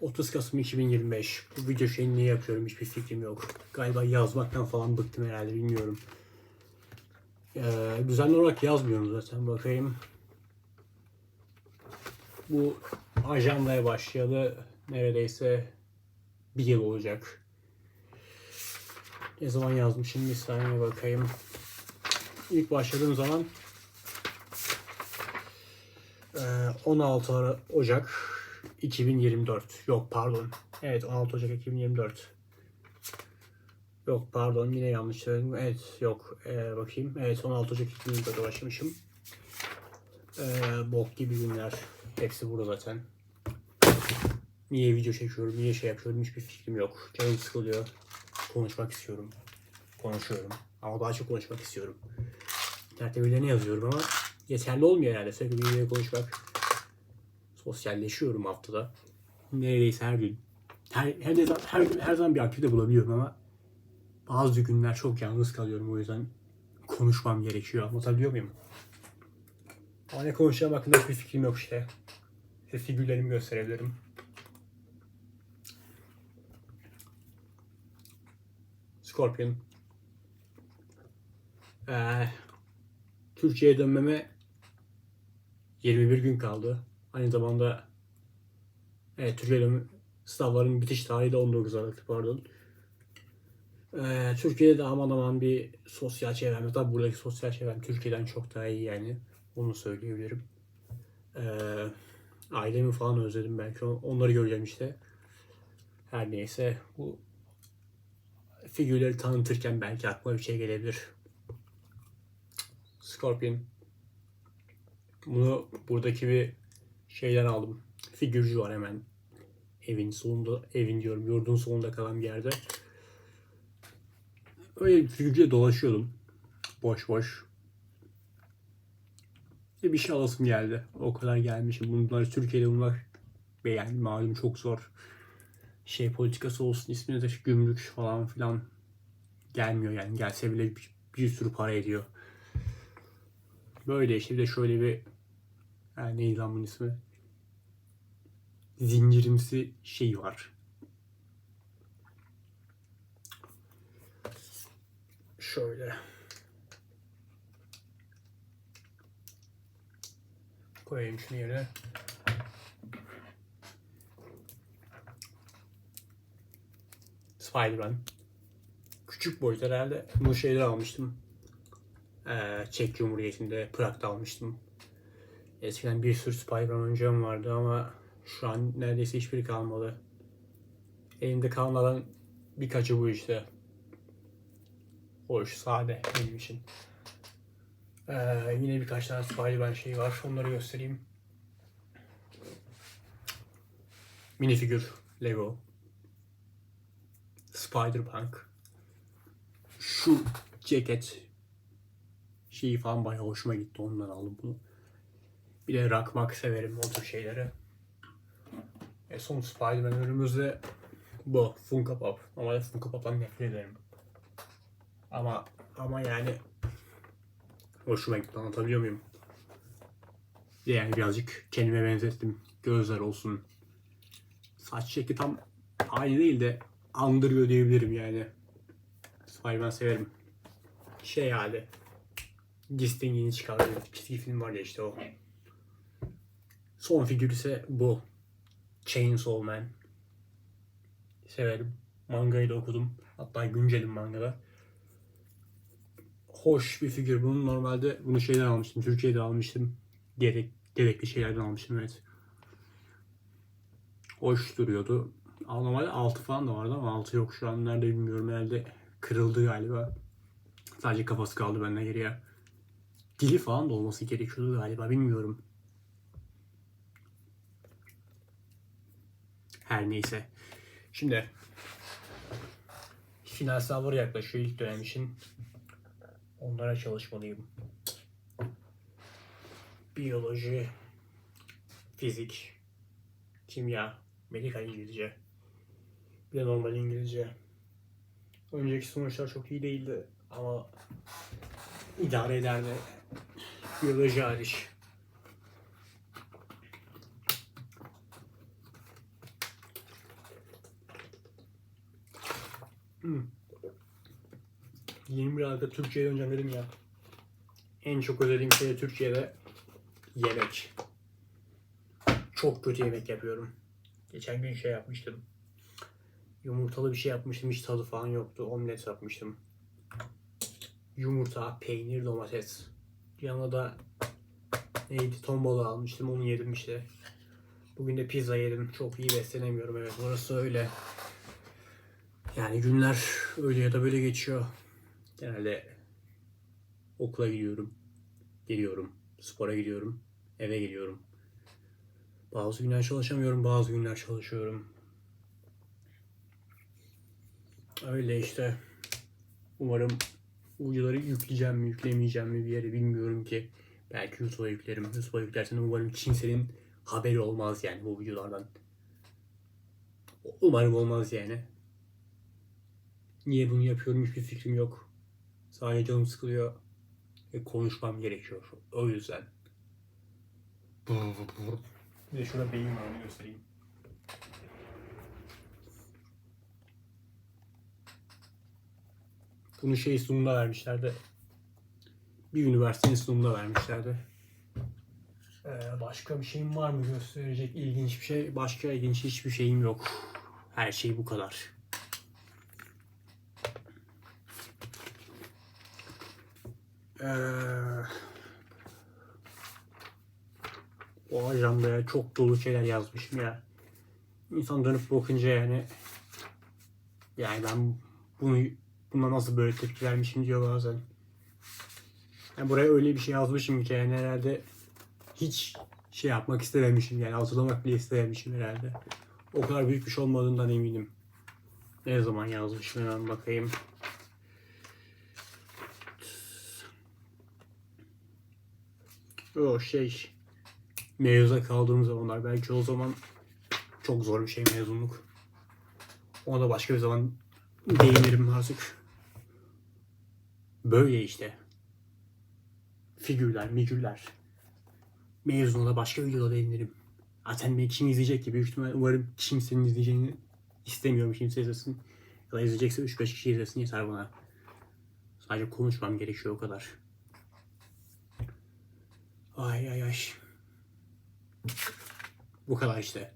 30 Kasım 2025. Bu video şeyini niye yapıyorum hiçbir fikrim yok. Galiba yazmaktan falan bıktım herhalde bilmiyorum. Ee, düzenli olarak yazmıyorum zaten bakayım. Bu ajandaya başlayalı neredeyse bir yıl olacak. Ne zaman yazmışım bir saniye bakayım. İlk başladığım zaman eee, 16 Ara- Ocak 2024. Yok pardon. Evet 16 Ocak 2024. Yok pardon yine yanlış söyledim. Evet yok Eee, bakayım. Evet 16 Ocak 2024'e başlamışım. Eee bok gibi günler. Hepsi burada zaten. Niye video çekiyorum, niye şey yapıyorum hiçbir fikrim yok. Canım sıkılıyor. Konuşmak istiyorum. Konuşuyorum. Ama daha çok konuşmak istiyorum. İnternette birilerine yazıyorum ama yeterli olmuyor herhalde. Sürekli birileriyle konuşmak. Sosyalleşiyorum haftada. Neredeyse her gün. Her, her, her, her, her zaman bir aktivite bulabiliyorum ama bazı günler çok yalnız kalıyorum. O yüzden konuşmam gerekiyor. Anlatabiliyor muyum? Ama ne konuşacağım hakkında hiçbir fikrim yok işte. Size figürlerimi gösterebilirim. Scorpion. Ee, Türkiye'ye dönmeme 21 gün kaldı. Aynı zamanda evet, Türkiye'ye dönme, sınavların bitiş tarihi de 19 Aralık pardon. Ee, Türkiye'de de aman aman bir sosyal çevrem. Tabi buradaki sosyal çevrem Türkiye'den çok daha iyi yani. Onu söyleyebilirim. Ee, ailemi falan özledim belki. Onları göreceğim işte. Her neyse bu figürleri tanıtırken belki aklıma bir şey gelebilir. Scorpion. Bunu buradaki bir şeyden aldım. Figürcü var hemen. Evin sonunda, evin diyorum yurdun sonunda kalan bir yerde. Öyle figürcüyle dolaşıyordum. Boş boş. Bir şey alasım geldi. O kadar gelmişim. Bunlar Türkiye'de ve yani malum çok zor. Şey politikası olsun ismini de gümrük falan filan gelmiyor yani. Gelse bile bir, bir sürü para ediyor. Böyle işte bir de şöyle bir ha, neydi lan bunun ismi? Zincirimsi şey var. Şöyle. Koyayım şunu yerine. Spider-Man. Küçük boyut herhalde. Bu şeyleri almıştım. Ee, Çek Cumhuriyeti'nde Prag'da almıştım. Eskiden bir sürü Spider-Man oyuncağım vardı ama şu an neredeyse hiçbiri kalmadı. Elimde kalmadan birkaçı bu işte. Hoş, sade benim için. Ee, yine birkaç tane Spider-Man şeyi var. Onları göstereyim. Minifigür, Lego. Spider-Punk. Şu ceket şeyi falan bayağı hoşuma gitti. Ondan aldım bunu. Bir de rakmak severim o tür şeyleri. E son Spider-Man ürünümüzde bu Funko Pop. Ama Funko Pop'tan nefret ederim. Ama ama yani hoşuma gitti anlatabiliyor muyum? Yani birazcık kendime benzettim. Gözler olsun. Saç şekli tam aynı değil de andırıyor diyebilirim yani. Spider-Man severim. Şey hali. Gisting yeni çıkardığı çizgi film var ya işte o. Son figür ise bu. Chainsaw Man. Severim. Mangayı da okudum. Hatta güncelim mangada. Hoş bir figür. Bunu normalde bunu şeyden almıştım. Türkiye'de almıştım. Gerek, gerekli şeylerden almıştım evet. Hoş duruyordu. Normalde 6 falan da vardı ama 6 yok şu an. Nerede bilmiyorum. Herhalde kırıldı galiba. Sadece kafası kaldı benden geriye. Dili falan da olması gerekiyordu galiba. Bilmiyorum. Her neyse. Şimdi final sınavları yaklaşıyor ilk dönem için. Onlara çalışmalıyım. Biyoloji, fizik, kimya, medikal İngilizce. Bir de normal İngilizce. Önceki sonuçlar çok iyi değildi ama idare ederdi. Biyoloji hariç. Hmm. 21 Aralık'ta Türkiye'ye döneceğim dedim ya. En çok özlediğim şey de Türkiye'de yemek. Çok kötü yemek yapıyorum. Geçen gün şey yapmıştım. Yumurtalı bir şey yapmıştım. Hiç tadı falan yoktu. Omlet yapmıştım. Yumurta, peynir, domates. Yanına da neydi ton balığı almıştım. Onu yedim işte. Bugün de pizza yedim. Çok iyi beslenemiyorum. Evet burası öyle. Yani günler öyle ya da böyle geçiyor. Genelde okula gidiyorum. Geliyorum. Spora gidiyorum. Eve geliyorum. Bazı günler çalışamıyorum. Bazı günler çalışıyorum. Öyle işte. Umarım videoları yükleyeceğim mi, yüklemeyeceğim mi bir yere bilmiyorum ki. Belki YouTube'a yüklerim. YouTube'a yüklersem umarım kimsenin haberi olmaz yani bu videolardan. Umarım olmaz yani. Niye bunu yapıyorum hiçbir fikrim yok. Sadece canım sıkılıyor ve konuşmam gerekiyor. O yüzden. Bir de şurada beyin var onu göstereyim. Bunu şey sunumda vermişlerdi. Bir üniversitenin sunumunda vermişlerdi. Ee, başka bir şeyim var mı gösterecek ilginç bir şey? Başka ilginç hiçbir şeyim yok. Her şey bu kadar. O ajandaya çok dolu şeyler yazmışım ya. İnsan dönüp bakınca yani yani ben bunu buna nasıl böyle tepki vermişim diyor bazen. Yani buraya öyle bir şey yazmışım ki yani herhalde hiç şey yapmak istememişim yani hatırlamak bile istememişim herhalde. O kadar büyük bir şey olmadığından eminim. Ne zaman yazmışım hemen bakayım. O şey mevzuda kaldığım zamanlar belki o zaman çok zor bir şey mezunluk. Ona da başka bir zaman değinirim artık. Böyle işte. Figürler, migürler. Mezuna da başka videoda değinirim. Zaten beni kim izleyecek ki? Büyük ihtimal umarım kimsenin izleyeceğini istemiyorum kimse izlesin. Ya da izleyecekse 3-5 kişi izlesin yeter bana. Sadece konuşmam gerekiyor o kadar. Ay ay ay. Bu kadar işte.